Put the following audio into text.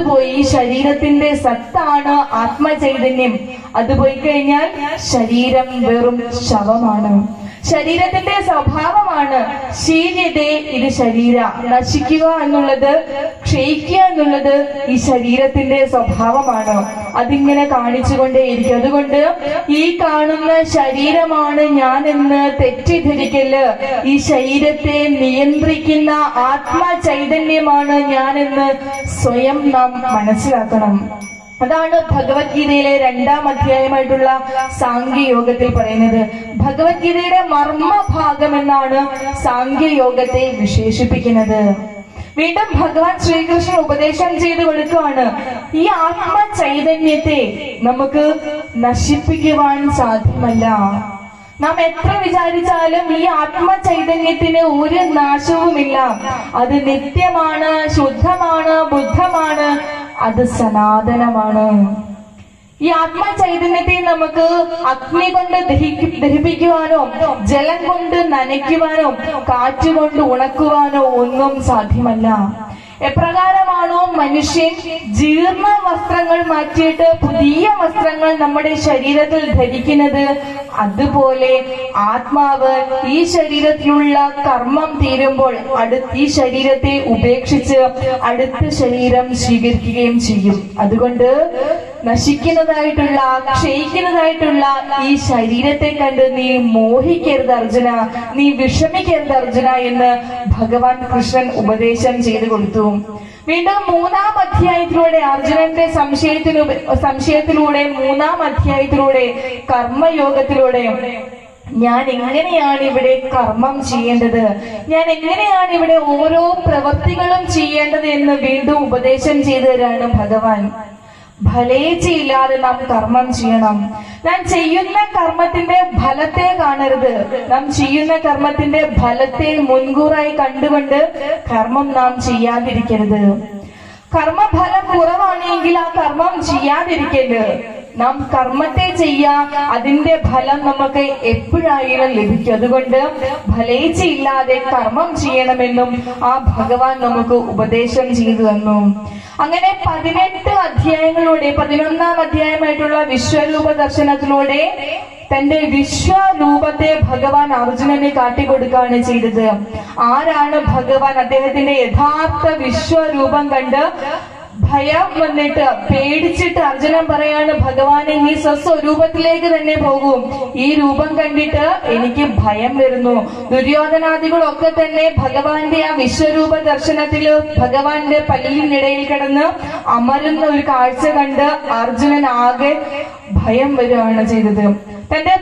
പോയി ശരീരത്തിന്റെ സത്താണ് ആത്മചൈതന്യം. അത് പോയി കഴിഞ്ഞാൽ ശരീരം വെറും ശവമാണ്. ശരീരത്തിന്റെ സ്വഭാവമാണ്. ശീര്യതേ ഇത് ശരീര. നശിക്കുക എന്നുള്ളത് ക്ഷയിക്കുക എന്നുള്ളത് ഈ ശരീരത്തിന്റെ സ്വഭാവമാണ്. അതിങ്ങനെ കാണിച്ചുകൊണ്ടേയിരിക്കും. അതുകൊണ്ട് ഈ കാണുന്ന ശരീരമാണ് ഞാൻ എന്ന് തെറ്റിദ്ധരിക്കൽ. ഈ ശരീരത്തെ നിയന്ത്രിക്കുന്ന ആത്മ ചൈതന്യമാണ് ഞാൻ എന്ന് സ്വയം നാം മനസ്സിലാക്കണം. അതാണ് ഭഗവത്ഗീതയിലെ രണ്ടാം അധ്യായമായിട്ടുള്ള സാഖ്യയോഗത്തിൽ പറയുന്നത്. ഭഗവത്ഗീതയുടെ മർമ്മഭാഗം എന്നാണ് സാഖ്യയോഗത്തെ വിശേഷിപ്പിക്കുന്നത്. വീണ്ടും ഭഗവാൻ ശ്രീകൃഷ്ണൻ ഉപദേശം ചെയ്തു കൊടുക്കുകയാണ്. ഈ ആത്മ ചൈതന്യത്തെ നമുക്ക് നശിപ്പിക്കുവാൻ സാധ്യമല്ല. നാം എത്ര വിചാരിച്ചാലും ഈ ആത്മ ചൈതന്യത്തിന് ഒരു നാശവുമില്ല. അത് നിത്യമാണ് ശുദ്ധമാണ് ബുദ്ധമാണ് അത് സനാതനമാണ്. ഈ ആത്മ ചൈതന്യത്തെ നമുക്ക് അഗ്നി കൊണ്ട് ദഹിക്കു ദഹിപ്പിക്കുവാനോ ജലം കൊണ്ട് നനയ്ക്കുവാനോ കാറ്റുകൊണ്ട് ഉണക്കുവാനോ ഒന്നും സാധ്യമല്ല. എപ്രകാരമാണോ മനുഷ്യൻ ജീർണ വസ്ത്രങ്ങൾ മാറ്റിയിട്ട് പുതിയ വസ്ത്രങ്ങൾ നമ്മുടെ ശരീരത്തിൽ ധരിക്കുന്നത്? അതുപോലെ ആത്മാവ് ഈ ശരീരത്തിലുള്ള കർമ്മം തീരുമ്പോൾ അടുത്ത ഈ ശരീരത്തെ ഉപേക്ഷിച്ച് അടുത്ത ശരീരം സ്വീകരിക്കുകയും ചെയ്യും. അതുകൊണ്ട് നശിക്കുന്നതായിട്ടുള്ള ക്ഷയിക്കുന്നതായിട്ടുള്ള ഈ ശരീരത്തെ കണ്ട് നീ മോഹിക്കരുത് അർജുന നീ വിഷമിക്കരുത് അർജുന എന്ന് ഭഗവാൻ കൃഷ്ണൻ ഉപദേശം ചെയ്തു കൊടുത്തു. വീണ്ടും മൂന്നാം അധ്യായത്തിലൂടെ അർജുനന്റെ സംശയത്തിനു സംശയത്തിലൂടെ മൂന്നാം അധ്യായത്തിലൂടെ കർമ്മയോഗത്തിലൂടെ ഞാൻ എങ്ങനെയാണ് ഇവിടെ കർമ്മം ചെയ്യേണ്ടത്? ഞാൻ എങ്ങനെയാണ് ഇവിടെ ഓരോ പ്രവൃത്തികളും ചെയ്യേണ്ടത് എന്ന് വീണ്ടും ഉപദേശം ചെയ്തു തരാണ് ഭഗവാൻ. ഫലേച്ഛയില്ലാതെ നാം കർമ്മം ചെയ്യണം. നാം ചെയ്യുന്ന കർമ്മത്തിന്റെ ഫലത്തെ കാണരുത്. നാം ചെയ്യുന്ന കർമ്മത്തിന്റെ ഫലത്തെ മുൻകൂറായി കണ്ടുകൊണ്ട് കർമ്മം നാം ചെയ്യാതിരിക്കരുത്. കർമ്മഫലം കുറവാണെങ്കിൽ ആ കർമ്മം ചെയ്യാതിരിക്കരുത്. നാം കർമ്മത്തെ ചെയ്യാ അതിന്റെ ഫലം നമുക്ക് എപ്പോഴായാലും ലഭിക്കും. അതുകൊണ്ട് ഫലേച്ഛയില്ലാതെ കർമ്മം ചെയ്യണമെന്നും ആ ഭഗവാൻ നമുക്ക് ഉപദേശം ചെയ്തു തന്നു. അങ്ങനെ പതിനെട്ട് അധ്യായങ്ങളിലൂടെ പതിനൊന്നാം അധ്യായമായിട്ടുള്ള വിശ്വരൂപ ദർശനത്തിലൂടെ തന്റെ വിശ്വരൂപത്തെ ഭഗവാൻ അർജുനനെ കാട്ടിക്കൊടുക്കുകയാണ് ചെയ്തത്. ആരാണ് ഭഗവാൻ? അദ്ദേഹത്തിന്റെ യഥാർത്ഥ വിശ്വരൂപം കണ്ട് ഭയം വന്നിട്ട് പേടിച്ചിട്ട് അർജുനൻ പറയാണ് ഭഗവാനെ നീ സ്വസ്വരൂപത്തിലേക്ക് തന്നെ പോകും. ഈ രൂപം കണ്ടിട്ട് എനിക്ക് ഭയം വരുന്നു. ദുര്യോധനാദികളൊക്കെ തന്നെ ഭഗവാന്റെ ആ വിശ്വരൂപ ദർശനത്തിൽ ഭഗവാന്റെ പല്ലിനിടയിൽ കിടന്ന് അമരുന്ന ഒരു കാഴ്ച കണ്ട് അർജുനൻ ആകെ ഭയം വരികയാണ് ചെയ്തത്. തന്റെ